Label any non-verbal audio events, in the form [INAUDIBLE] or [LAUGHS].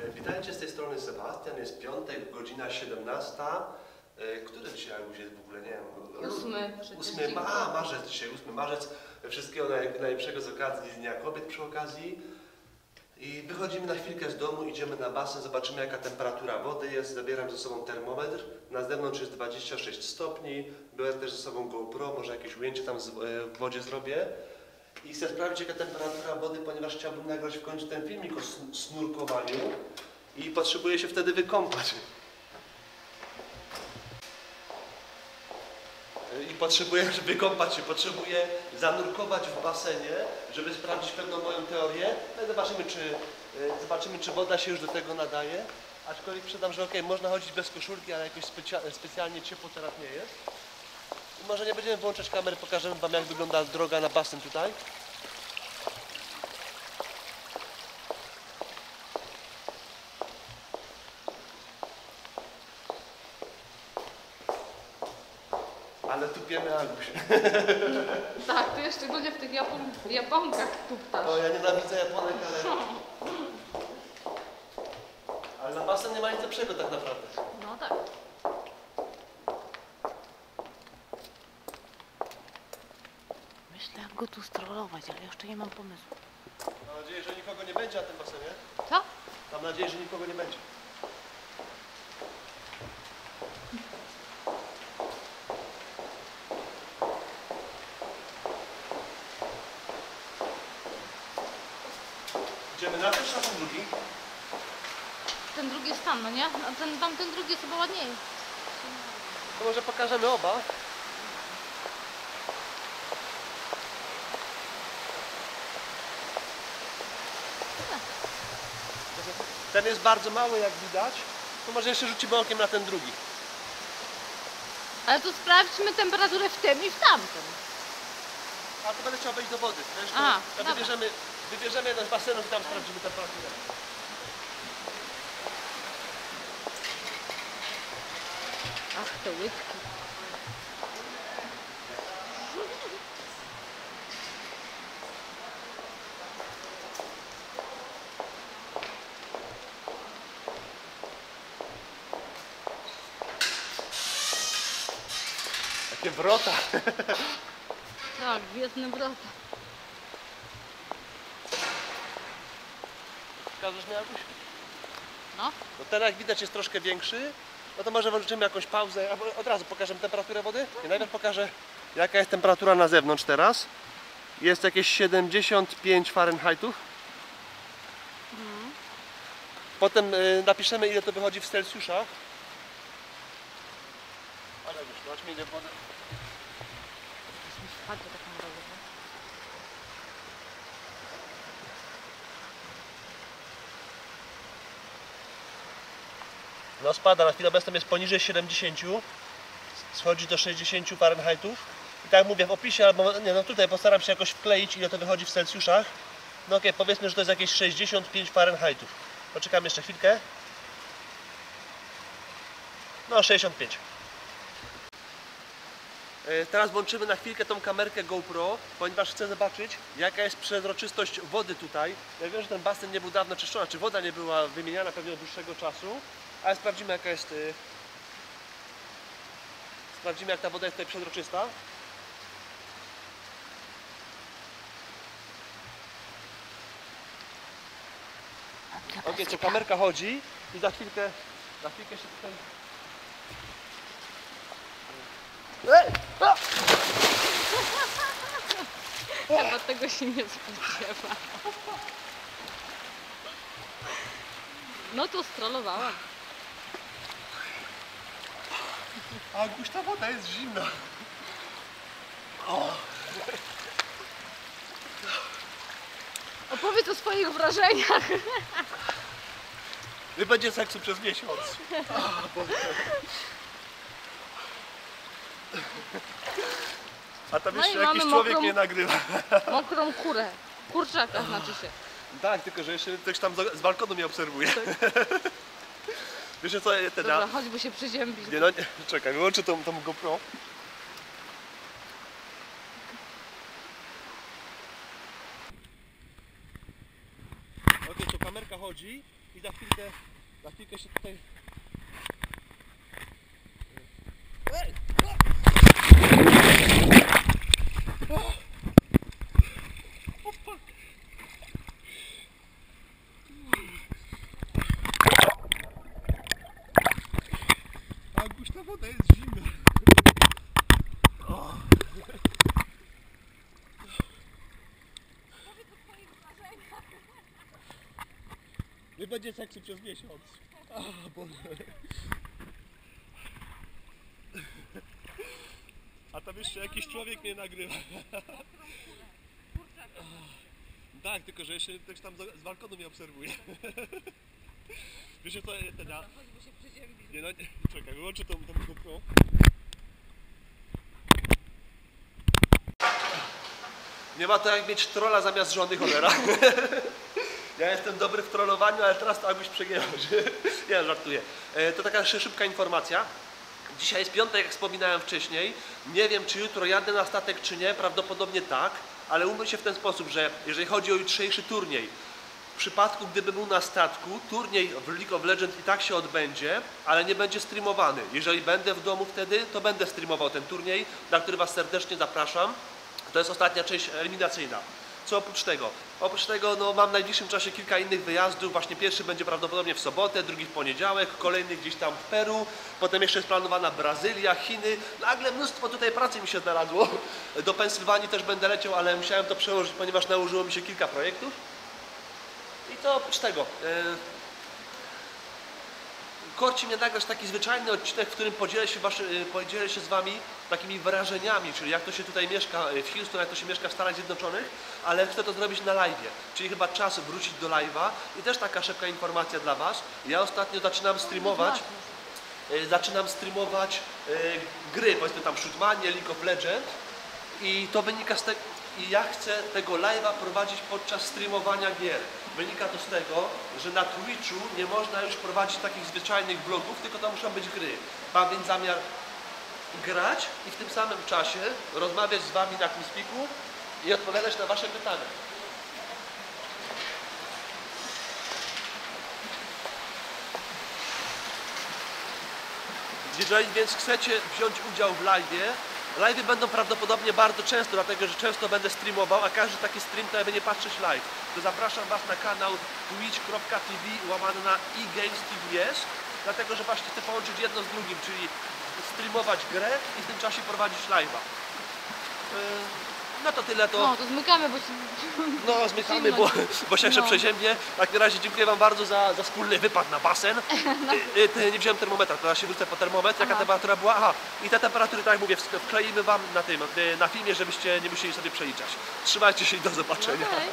E, Witajcie z tej strony Sebastian, jest piątek, godzina 17. E, Który dzisiaj już jest w ogóle, nie wiem. Ósmy przecież 8 ma, marzec dzisiaj, 8 marzec. Wszystkiego naj, najlepszego z okazji Dnia Kobiet przy okazji. I wychodzimy na chwilkę z domu, idziemy na basen, zobaczymy jaka temperatura wody jest. Zabieram ze sobą termometr. Na zewnątrz jest 26 stopni. Biorę też ze sobą GoPro, może jakieś ujęcie tam e, w wodzie zrobię. I chcę sprawdzić jaka temperatura wody, ponieważ chciałbym nagrać w końcu ten filmik o sn- snurkowaniu i potrzebuję się wtedy wykąpać. I potrzebuję żeby wykąpać się, potrzebuję zanurkować w basenie, żeby sprawdzić pewną moją teorię. No i zobaczymy, czy, e, zobaczymy, czy woda się już do tego nadaje. Aczkolwiek przydam, że okej, można chodzić bez koszulki, ale jakoś specjalnie ciepło teraz nie jest. Może nie będziemy włączać kamery, pokażemy Wam jak wygląda droga na basen tutaj. Ale tupiemy Aguś. [LAUGHS] Tak, ty szczególnie w tych Japon Japonkach tuptasz. O, ja nienawidzę Japonek, ale... [LAUGHS] Ale na basen nie ma nic lepszego tak naprawdę. No tak. Go tu strollować, ale jeszcze nie mam pomysłu. Mam nadzieję, że nikogo nie będzie na tym basenie. Co? Mam nadzieję, że nikogo nie będzie. Idziemy na ten, czy na ten drugi? Ten drugi stan, no nie? A ten, tamten drugi jest chyba ładniejszy. To może pokażemy oba. Ten jest bardzo mały, jak widać. To może jeszcze rzucimy okiem na ten drugi. Ale to sprawdźmy temperaturę w tym i w tamtym. A to będę chciał wejść do wody. Wiesz, to, A, to dobra. wybierzemy, wybierzemy jeden z basenów i tam sprawdzimy temperaturę. Ach, te łydki. Takie wrota. Tak, gwiezdne wrota. Pokażesz mi Aguś? No. No ten jak widać jest troszkę większy. No to może włączymy jakąś pauzę, albo od razu pokażemy temperaturę wody. I najpierw pokażę jaka jest temperatura na zewnątrz teraz. Jest jakieś 75 Fahrenheitów. Potem y, napiszemy ile to wychodzi w Celsjuszach. Ale już, zobacz mi ile wody. Mi spadło taką drogę. No spada, na chwilę obecną jest poniżej 70, schodzi do 60 Fahrenheitów. I tak mówię w opisie, albo nie, no tutaj postaram się jakoś wkleić ile to wychodzi w Celsjuszach. No okej, powiedzmy, że to jest jakieś 65 Fahrenheitów. Poczekam jeszcze chwilkę. No 65. E, Teraz włączymy na chwilkę tą kamerkę GoPro, ponieważ chcę zobaczyć jaka jest przezroczystość wody tutaj. Ja wiem, że ten basen nie był dawno czyszczony, czy woda nie była wymieniana pewnie od dłuższego czasu, ale sprawdzimy jaka jest. y, Sprawdzimy jak ta woda jest tutaj przezroczysta. Okej, co kamerka chodzi i za chwilkę, za chwilkę się tutaj... Ej! A! [LAUGHS] Chyba tego się nie spodziewa. No to strollowałam. Aguś, ta woda jest zimna. Opowiedz o swoich wrażeniach. Nie będzie seksu przez miesiąc. [LAUGHS] A tam No jeszcze i jakiś mamy człowiek mokrą- mnie nagrywa. Mokrą kurę. Kurczaka znaczy się. Tak, tylko że jeszcze ktoś tam z balkonu mnie obserwuje. [LAUGHS] Wiesz co, ten, Dobra, choćby się przyziębić. nie, no, nie, [LAUGHS] czekaj, wyłączę tą, tą GoPro. przechodzi i za chwilkę, za chwilkę się tutaj... Ej! O! O, fuck! Aguś, ta woda jest zimna. O. Nie będzie seksu przez miesiąc. A, Boże. A tam jeszcze jakiś człowiek mnie nagrywa. Tak, tylko że jeszcze ktoś tam z balkonu mnie obserwuje. Wiesz, to ten... a- Nie no, nie, czekaj, wyłączę tą, tą GoPro. Nie ma to jak mieć trolla zamiast żony cholera. [LAUGHS] Ja jestem dobry w trollowaniu, ale teraz to Aguś przegięła. Ja [LAUGHS] żartuję. E, To taka szybka informacja. Dzisiaj jest piątek, jak wspominałem wcześniej. Nie wiem, czy jutro jadę na statek, czy nie. Prawdopodobnie tak, ale umyśl się w ten sposób, że jeżeli chodzi o jutrzejszy turniej, w przypadku, gdyby był na statku, turniej w League of Legends i tak się odbędzie, ale nie będzie streamowany. Jeżeli będę w domu wtedy, to będę streamował ten turniej, na który Was serdecznie zapraszam. To jest ostatnia część eliminacyjna. Co oprócz tego? Oprócz tego no, mam w najbliższym czasie kilka innych wyjazdów. Właśnie pierwszy będzie prawdopodobnie w sobotę, drugi w poniedziałek, kolejny gdzieś tam w Peru, potem jeszcze jest planowana Brazylia, Chiny. Nagle mnóstwo tutaj pracy mi się znalazło. Do Pensylwanii też będę leciał, ale musiałem to przełożyć, ponieważ nałożyło mi się kilka projektów. I to oprócz tego. e, Korci mnie nagrać taki zwyczajny odcinek, w którym podzielę się, waszy, podzielę się z Wami takimi wrażeniami, czyli jak to się tutaj mieszka y, w Houston, jak to się mieszka w Stanach Zjednoczonych, ale chcę to zrobić na live, czyli chyba czas wrócić do live'a i też taka szybka informacja dla Was. Ja ostatnio zaczynam streamować, y, zaczynam streamować y, gry, powiedzmy tam Shootmanie, League of Legends i to wynika z tego, i ja chcę tego live'a prowadzić podczas streamowania gier. Wynika to z tego, że na Twitchu nie można już prowadzić takich zwyczajnych vlogów, tylko to muszą być gry. Mam więc zamiar grać i w tym samym czasie rozmawiać z Wami na TeamSpeaku i odpowiadać na Wasze pytania. Jeżeli więc chcecie wziąć udział w live'ie, live'y będą prawdopodobnie bardzo często, dlatego że często będę streamował, a każdy taki stream to jakby nie patrzeć live. To zapraszam Was na kanał twitch.tv łamane na eGamesTVS, dlatego że właśnie chcę połączyć jedno z drugim, czyli streamować grę i w tym czasie prowadzić live'a. Yy, No to tyle to. No, to zmykamy, bo się... No, zmykamy, bo, bo się jeszcze No. przeziębnie. Tak na razie dziękuję Wam bardzo za, za wspólny wypad na basen. [LAUGHS] Y, y, ty, nie wziąłem termometra, teraz się wrócę po termometr, jaka Aha. temperatura była. Aha, i te temperatury, tak jak mówię, wkleimy Wam na tym, y, na filmie, żebyście nie musieli sobie przeliczać. Trzymajcie się i do zobaczenia. No hej.